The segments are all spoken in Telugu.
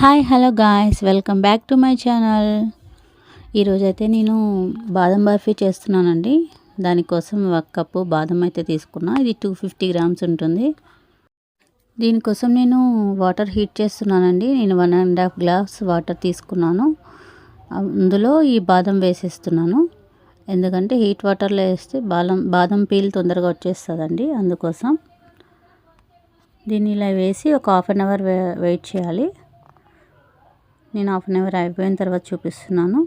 Hi hello guys. Welcome back to my channel. ఈరోజైతే నేను బాదం బర్ఫీ చేస్తున్నానండి. దానికోసం ఒక కప్పు బాదం అయితే తీసుకున్నా. ఇది టూ ఫిఫ్టీ గ్రామ్స్ ఉంటుంది. దీనికోసం నేను వాటర్ హీట్ చేస్తున్నానండి. నేను one and half glass water తీసుకున్నాను. అందులో ఈ బాదం వేసేస్తున్నాను. ఎందుకంటే హీట్ వాటర్లో వేస్తే బాదం బాదం పీల్ తొందరగా వచ్చేస్తుందండి. అందుకోసం దీన్ని ఇలా వేసి ఒక హాఫ్ అన్ అవర్ వెయిట్ చేయాలి. నేను హాఫ్ అన్ అవర్ అయిపోయిన తర్వాత చూపిస్తున్నాను.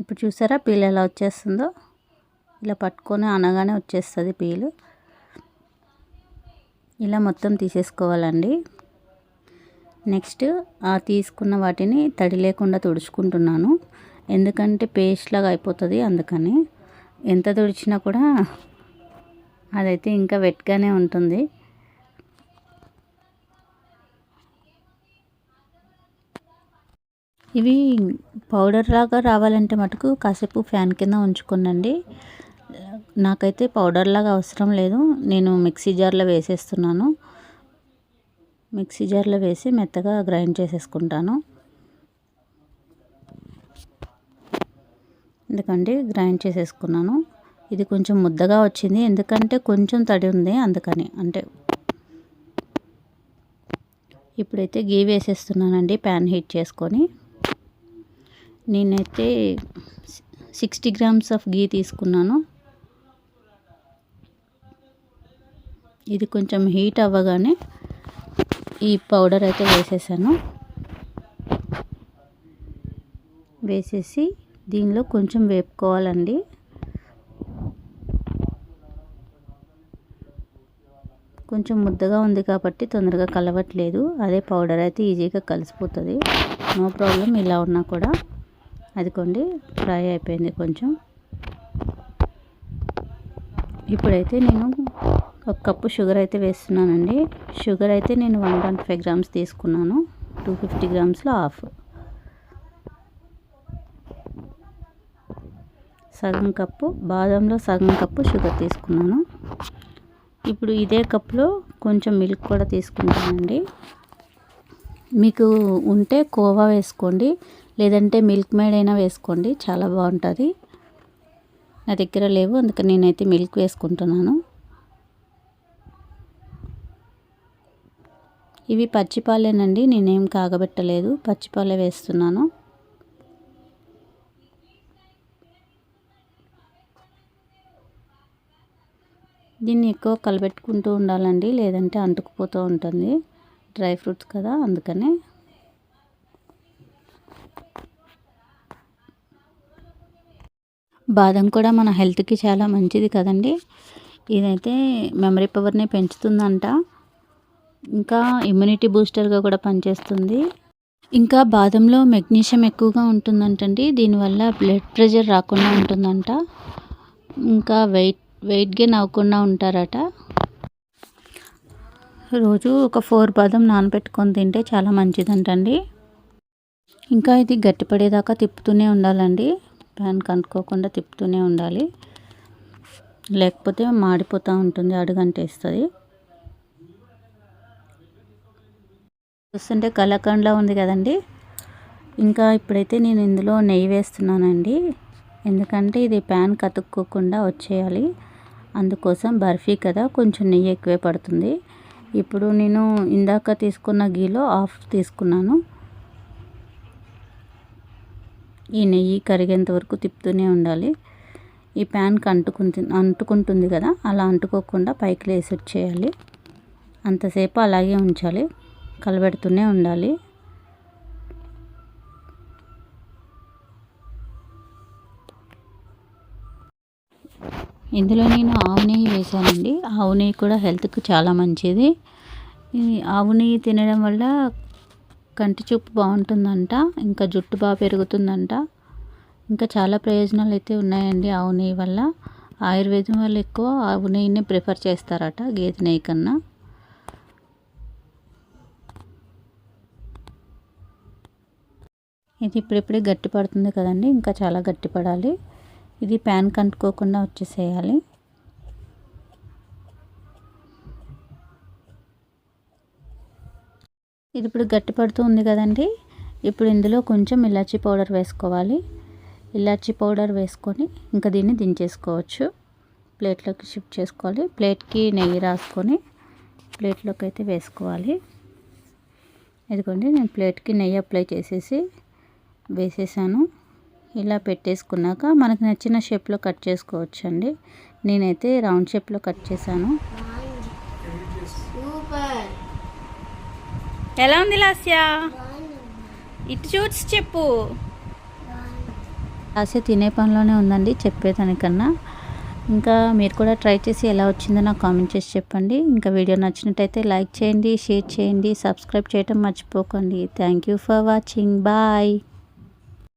ఇప్పుడు చూసారా పీల్ ఎలా వచ్చేస్తుందో? ఇలా పట్టుకొని అనగానే వచ్చేస్తుంది పీలు. ఇలా మొత్తం తీసేసుకోవాలండి. నెక్స్ట్ ఆ తీసుకున్న వాటిని తడి లేకుండా తుడుచుకుంటున్నాను. ఎందుకంటే పేస్ట్ లాగా అయిపోతుంది అందుకని. ఎంత తుడిచినా కూడా అదైతే ఇంకా వెట్గానే ఉంటుంది. ఇవి పౌడర్ లాగా రావాలంటే మటుకు కాసేపు ఫ్యాన్ కింద ఉంచుకోనండి నాకైతే పౌడర్ లాగా అవసరం లేదు. నేను మిక్సీ జార్లో వేసేస్తున్నాను. మిక్సీ జార్లో వేసి మెత్తగా గ్రైండ్ చేసేసుకుంటాను. ఎందుకంటే గ్రైండ్ చేసేసుకున్నాను. ఇది కొంచెం ముద్దగా వచ్చింది. ఎందుకంటే కొంచెం తడి ఉంది అందుకని. అంటే ఇప్పుడైతే గీ వేసేస్తున్నానండి ప్యాన్ హీట్ చేసుకొని. నేనైతే సిక్స్టీ గ్రామ్స్ ఆఫ్ గీ తీసుకున్నాను. ఇది కొంచెం హీట్ అవ్వగానే ఈ పౌడర్ అయితే వేసేసాను. వేసేసి దీనిలో కొంచెం వేపుకోవాలండి. కొంచెం ముద్దగా ఉంది కాబట్టి తొందరగా కలవట్లేదు. అదే పౌడర్ అయితే ఈజీగా కలిసిపోతుంది. నో ప్రాబ్లం ఇలా ఉన్నా కూడా. అదికోండి ఫ్రై అయిపోయింది కొంచెం. ఇప్పుడైతే నేను ఒక కప్పు షుగర్ అయితే వేస్తున్నానండి. షుగర్ అయితే నేను వన్ ట్వంటీ ఫైవ్ గ్రామ్స్ తీసుకున్నాను. టూ ఫిఫ్టీ గ్రామ్స్లో హాఫ్. సగం కప్పు బాదంలో సగం కప్పు షుగర్ తీసుకున్నాను. ఇప్పుడు ఇదే కప్లో కొంచెం మిల్క్ కూడా తీసుకుంటానండి. మీకు ఉంటే కోవా వేసుకోండి. లేదంటే మిల్క్ మేడ్ అయినా వేసుకోండి చాలా బాగుంటుంది. నా దగ్గర లేవు అందుకని నేనైతే మిల్క్ వేసుకుంటున్నాను. ఇవి పచ్చిపాలేనండి నేనేం కాగబెట్టలేదు పచ్చిపాలే వేస్తున్నాను. దీన్ని ఎక్కువ కలబెట్టుకుంటూ ఉండాలండి లేదంటే అంటుకుపోతూ ఉంటుంది. డ్రై ఫ్రూట్స్ కదా అందుకనే. బాదం కూడా మన హెల్త్కి చాలా మంచిది కదండి. ఇదైతే మెమరీ పవర్ని పెంచుతుందంట. ఇంకా ఇమ్యూనిటీ బూస్టర్గా కూడా పనిచేస్తుంది. ఇంకా బాదంలో మెగ్నీషియం ఎక్కువగా ఉంటుందంటండి. దీనివల్ల బ్లడ్ ప్రెషర్ రాకుండా ఉంటుందంట. ఇంకా వెయిట్ వెయిట్ గెయిన్ అవ్వకుండా ఉంటారట. రోజు ఒక ఫోర్ బాదం నానబెట్టుకొని తింటే చాలా మంచిదంటండి. ఇంకా ఇది గట్టిపడేదాకా తిప్పుతూనే ఉండాలండి. ప్యాన్కి అంటుకోకుండా తిప్పుతూనే ఉండాలి. లేకపోతే మాడిపోతూ ఉంటుంది అడుగంటేస్తుంది. చూస్తుంటే కలకండ్లా ఉంది కదండి. ఇంకా ఇప్పుడైతే నేను ఇందులో నెయ్యి వేస్తున్నానండి. ఎందుకంటే ఇది ప్యాన్ కతుక్కోకుండా వచ్చేయాలి. అందుకోసం బర్ఫీ కదా కొంచెం నెయ్యి ఎక్కువే పడుతుంది. ఇప్పుడు నేను ఇందాక తీసుకున్న గీలో ఆఫ్ తీసుకున్నాను. ఈ నెయ్యి కరిగేంత వరకు తిప్పుతూనే ఉండాలి. ఈ ప్యాన్కి అంటుకుంటుంది అంటుకుంటుంది కదా అలా అంటుకోకుండా పైకి లేసి చేయాలి. అంతసేపు అలాగే ఉంచాలి. కలబెడుతూనే ఉండాలి. ఇందులో నేను ఆవు నెయ్యి వేశానండి. ఆవు నెయ్యి కూడా హెల్త్కి చాలా మంచిది. ఈ ఆవు నెయ్యి తినడం వల్ల కంటి చూపు బాగుంటుందంట ఇంకా జుట్టు బాగా పెరుగుతుందంట. ఇంకా చాలా ప్రయోజనాలు అయితే ఉన్నాయండి ఆవు నెయ్యి వల్ల. ఆయుర్వేదం వల్ల ఎక్కువ ఆవు నెయ్యిని ప్రిఫర్ చేస్తారట గేదె నెయ్యి కన్నా. ఇది ఇప్పుడిప్పుడే గట్టి పడుతుంది కదండి ఇంకా చాలా గట్టి పడాలి ఇది ప్యాన్ కంటుకోకుండా వచ్చేసేయాలి. ఇది ఇప్పుడు గట్టి పడుతూ ఉంది కదండి. ఇప్పుడు ఇందులో కొంచెం ఇలాచీ పౌడర్ వేసుకోవాలి. ఇలాచీ పౌడర్ వేసుకొని ఇంకా దీన్ని దించేసుకోవచ్చు. ప్లేట్లోకి షిఫ్ట్ చేసుకోవాలి. ప్లేట్కి నెయ్యి రాసుకొని ప్లేట్లోకి అయితే వేసుకోవాలి. ఇదిగోండి నేను ప్లేట్కి నెయ్యి అప్లై చేసేసి వేసేసాను. ఇలా పెట్టేసుకున్నాక మనకు నచ్చిన షేప్లో కట్ చేసుకోవచ్చు అండి నేనైతే రౌండ్ షేప్లో కట్ చేశాను. సూపర్ ఎలా ఉంది లాస్యా? ఇటు చూసి చెప్పు. లాస్య తినే పనిలోనే ఉందండి చెప్పేదానికన్నా. ఇంకా మీరు కూడా ట్రై చేసి ఎలా వచ్చిందో నాకు కామెంట్ చేసి చెప్పండి. ఇంకా వీడియో నచ్చినట్టయితే లైక్ చేయండి షేర్ చేయండి సబ్స్క్రైబ్ చేయటం మర్చిపోకండి. Thank you for watching. Bye.